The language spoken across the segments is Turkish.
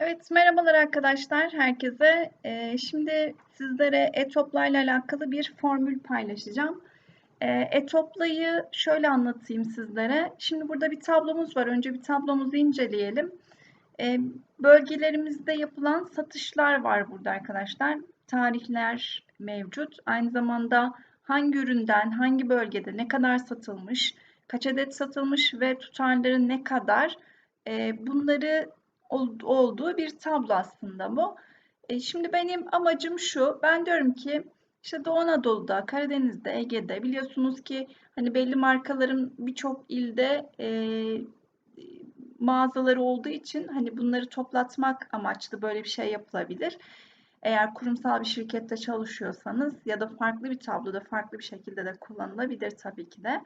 Evet, merhabalar arkadaşlar herkese. Ee, şimdi sizlere e-topla ile alakalı bir formül paylaşacağım. Ee, e-toplayı şöyle anlatayım sizlere. Şimdi burada bir tablomuz var. Önce bir tablomuzu inceleyelim. Ee, bölgelerimizde yapılan satışlar var burada arkadaşlar. Tarihler mevcut. Aynı zamanda hangi üründen, hangi bölgede ne kadar satılmış, kaç adet satılmış ve tutarları ne kadar e, bunları olduğu bir tablo aslında bu. E, şimdi benim amacım şu. Ben diyorum ki işte Doğu Anadolu'da, Karadeniz'de, Ege'de biliyorsunuz ki hani belli markaların birçok ilde e, mağazaları olduğu için hani bunları toplatmak amaçlı böyle bir şey yapılabilir. Eğer kurumsal bir şirkette çalışıyorsanız ya da farklı bir tabloda farklı bir şekilde de kullanılabilir tabii ki de.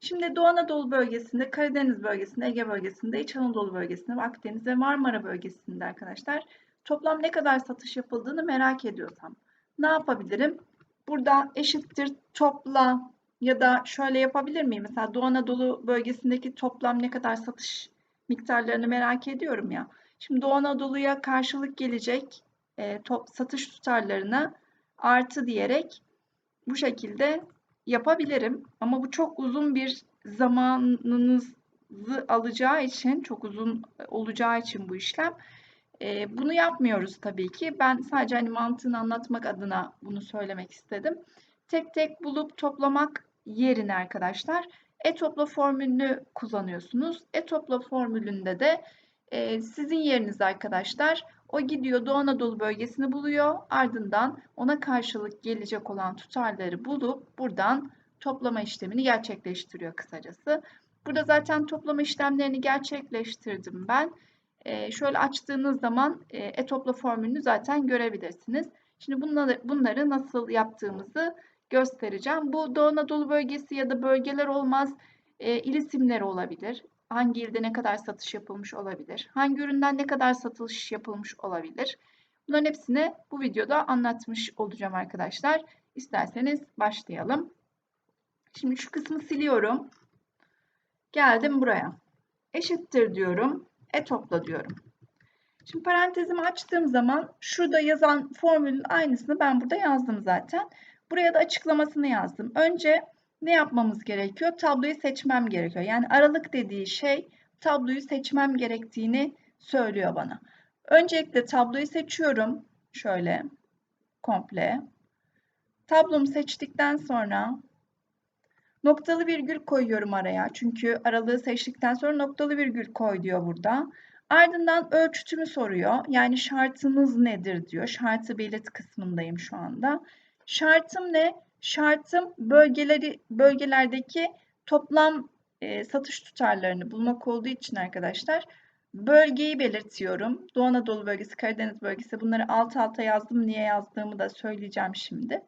Şimdi Doğu Anadolu bölgesinde, Karadeniz bölgesinde, Ege bölgesinde, İç Anadolu bölgesinde, Akdeniz ve Marmara bölgesinde arkadaşlar toplam ne kadar satış yapıldığını merak ediyorsam ne yapabilirim? Burada eşittir topla ya da şöyle yapabilir miyim? Mesela Doğu Anadolu bölgesindeki toplam ne kadar satış miktarlarını merak ediyorum ya. Şimdi Doğu Anadolu'ya karşılık gelecek e, top, satış tutarlarına artı diyerek bu şekilde yapabilirim. Ama bu çok uzun bir zamanınızı alacağı için, çok uzun olacağı için bu işlem. E, bunu yapmıyoruz tabii ki. Ben sadece hani mantığını anlatmak adına bunu söylemek istedim. Tek tek bulup toplamak yerine arkadaşlar e-topla formülünü kullanıyorsunuz. E-topla formülünde de e, sizin yeriniz arkadaşlar o gidiyor Doğu Anadolu bölgesini buluyor. Ardından ona karşılık gelecek olan tutarları bulup buradan toplama işlemini gerçekleştiriyor kısacası. Burada zaten toplama işlemlerini gerçekleştirdim ben. Ee, şöyle açtığınız zaman e, e-topla formülünü zaten görebilirsiniz. Şimdi bunları, bunları nasıl yaptığımızı göstereceğim. Bu Doğu Anadolu bölgesi ya da bölgeler olmaz e, il isimleri olabilir hangi ilde ne kadar satış yapılmış olabilir, hangi üründen ne kadar satış yapılmış olabilir. Bunların hepsini bu videoda anlatmış olacağım arkadaşlar. İsterseniz başlayalım. Şimdi şu kısmı siliyorum. Geldim buraya. Eşittir diyorum. E topla diyorum. Şimdi parantezimi açtığım zaman şurada yazan formülün aynısını ben burada yazdım zaten. Buraya da açıklamasını yazdım. Önce ne yapmamız gerekiyor? Tabloyu seçmem gerekiyor. Yani aralık dediği şey tabloyu seçmem gerektiğini söylüyor bana. Öncelikle tabloyu seçiyorum. Şöyle komple. Tablomu seçtikten sonra noktalı virgül koyuyorum araya. Çünkü aralığı seçtikten sonra noktalı virgül koy diyor burada. Ardından ölçütümü soruyor. Yani şartımız nedir diyor. Şartı belirt kısmındayım şu anda. Şartım ne? Şartım bölgeleri bölgelerdeki toplam e, satış tutarlarını bulmak olduğu için arkadaşlar bölgeyi belirtiyorum. Doğu Anadolu bölgesi, Karadeniz bölgesi bunları alt alta yazdım. Niye yazdığımı da söyleyeceğim şimdi.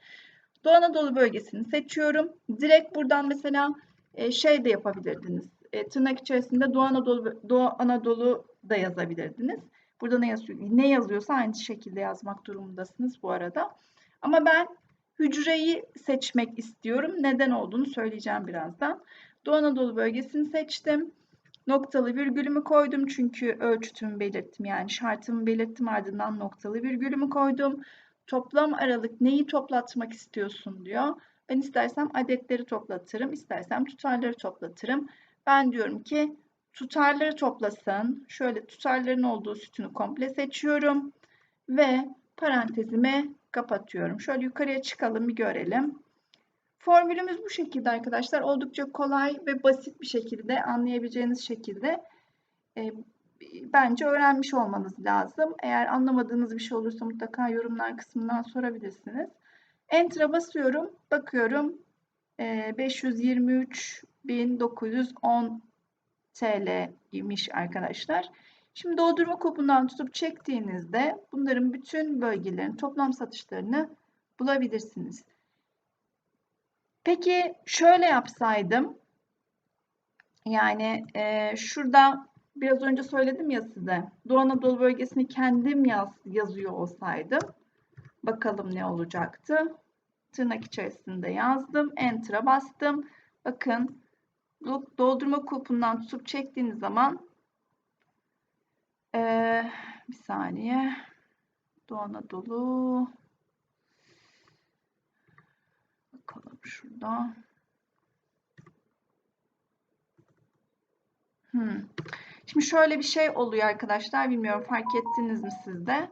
Doğu Anadolu bölgesini seçiyorum. Direkt buradan mesela e, şey de yapabilirdiniz. E, tırnak içerisinde Doğu Anadolu, Doğu Anadolu da yazabilirdiniz. Burada ne yazıyor? Ne yazıyorsa aynı şekilde yazmak durumundasınız bu arada. Ama ben hücreyi seçmek istiyorum. Neden olduğunu söyleyeceğim birazdan. Doğu Anadolu bölgesini seçtim. Noktalı virgülümü koydum çünkü ölçütümü belirttim. Yani şartımı belirttim ardından noktalı virgülümü koydum. Toplam aralık neyi toplatmak istiyorsun diyor. Ben istersem adetleri toplatırım, istersem tutarları toplatırım. Ben diyorum ki tutarları toplasın. Şöyle tutarların olduğu sütunu komple seçiyorum ve parantezime kapatıyorum. Şöyle yukarıya çıkalım bir görelim. Formülümüz bu şekilde arkadaşlar. Oldukça kolay ve basit bir şekilde anlayabileceğiniz şekilde e, bence öğrenmiş olmanız lazım. Eğer anlamadığınız bir şey olursa mutlaka yorumlar kısmından sorabilirsiniz. Enter'a basıyorum. Bakıyorum e, 523.910 TL imiş arkadaşlar. Şimdi doldurma kupundan tutup çektiğinizde bunların bütün bölgelerin toplam satışlarını bulabilirsiniz. Peki şöyle yapsaydım, yani e, şurada biraz önce söyledim ya size, Doğu Anadolu bölgesini kendim yaz, yazıyor olsaydım, bakalım ne olacaktı. Tırnak içerisinde yazdım, Enter'a bastım. Bakın, doldurma kupundan tutup çektiğiniz zaman Bir saniye. Doğu Anadolu. Bakalım şurada. Hmm. Şimdi şöyle bir şey oluyor arkadaşlar. Bilmiyorum fark ettiniz mi siz de?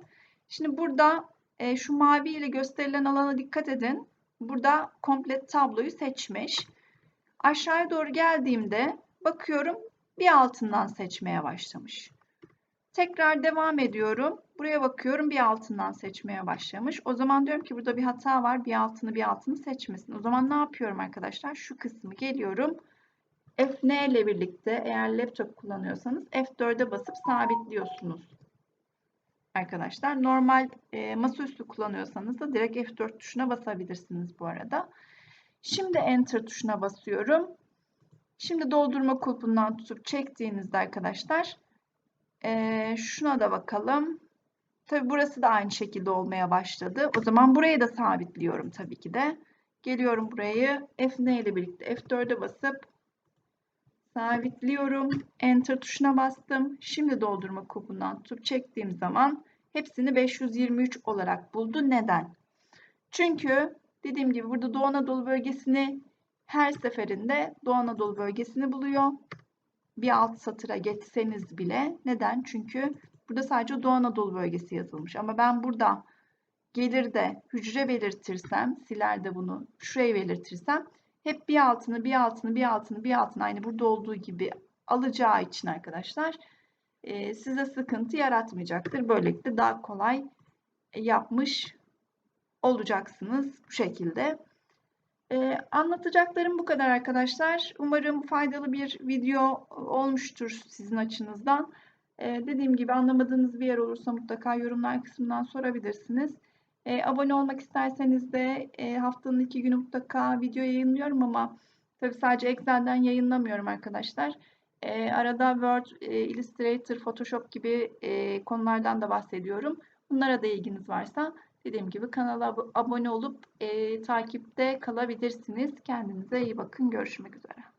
Şimdi burada e, şu mavi ile gösterilen alana dikkat edin. Burada komple tabloyu seçmiş. Aşağıya doğru geldiğimde bakıyorum bir altından seçmeye başlamış. Tekrar devam ediyorum. Buraya bakıyorum bir altından seçmeye başlamış. O zaman diyorum ki burada bir hata var. Bir altını bir altını seçmesin. O zaman ne yapıyorum arkadaşlar? Şu kısmı geliyorum. F-N ile birlikte eğer laptop kullanıyorsanız F4'e basıp sabitliyorsunuz. Arkadaşlar normal e, masaüstü kullanıyorsanız da direkt F4 tuşuna basabilirsiniz bu arada. Şimdi Enter tuşuna basıyorum. Şimdi doldurma kulpundan tutup çektiğinizde arkadaşlar e, şuna da bakalım. Tabi burası da aynı şekilde olmaya başladı. O zaman burayı da sabitliyorum tabii ki de. Geliyorum burayı F-N ile birlikte F4'e basıp sabitliyorum. Enter tuşuna bastım. Şimdi doldurma kulpundan tutup çektiğim zaman hepsini 523 olarak buldu. Neden? Çünkü dediğim gibi burada Doğu Anadolu bölgesini her seferinde Doğu Anadolu bölgesini buluyor. Bir alt satıra geçseniz bile. Neden? Çünkü burada sadece Doğu Anadolu bölgesi yazılmış. Ama ben burada gelir de hücre belirtirsem, siler de bunu şuraya belirtirsem hep bir altını, bir altını, bir altını, bir altını aynı burada olduğu gibi alacağı için arkadaşlar e, size sıkıntı yaratmayacaktır. Böylelikle daha kolay yapmış olacaksınız bu şekilde. Ee, anlatacaklarım bu kadar arkadaşlar. Umarım faydalı bir video olmuştur sizin açınızdan. Ee, dediğim gibi anlamadığınız bir yer olursa mutlaka yorumlar kısmından sorabilirsiniz. Ee, abone olmak isterseniz de e, haftanın iki günü mutlaka video yayınlıyorum ama tabi sadece Excel'den yayınlamıyorum arkadaşlar. Ee, arada Word, e, Illustrator, Photoshop gibi e, konulardan da bahsediyorum. Bunlara da ilginiz varsa dediğim gibi kanala abone olup e, takipte kalabilirsiniz. Kendinize iyi bakın. Görüşmek üzere.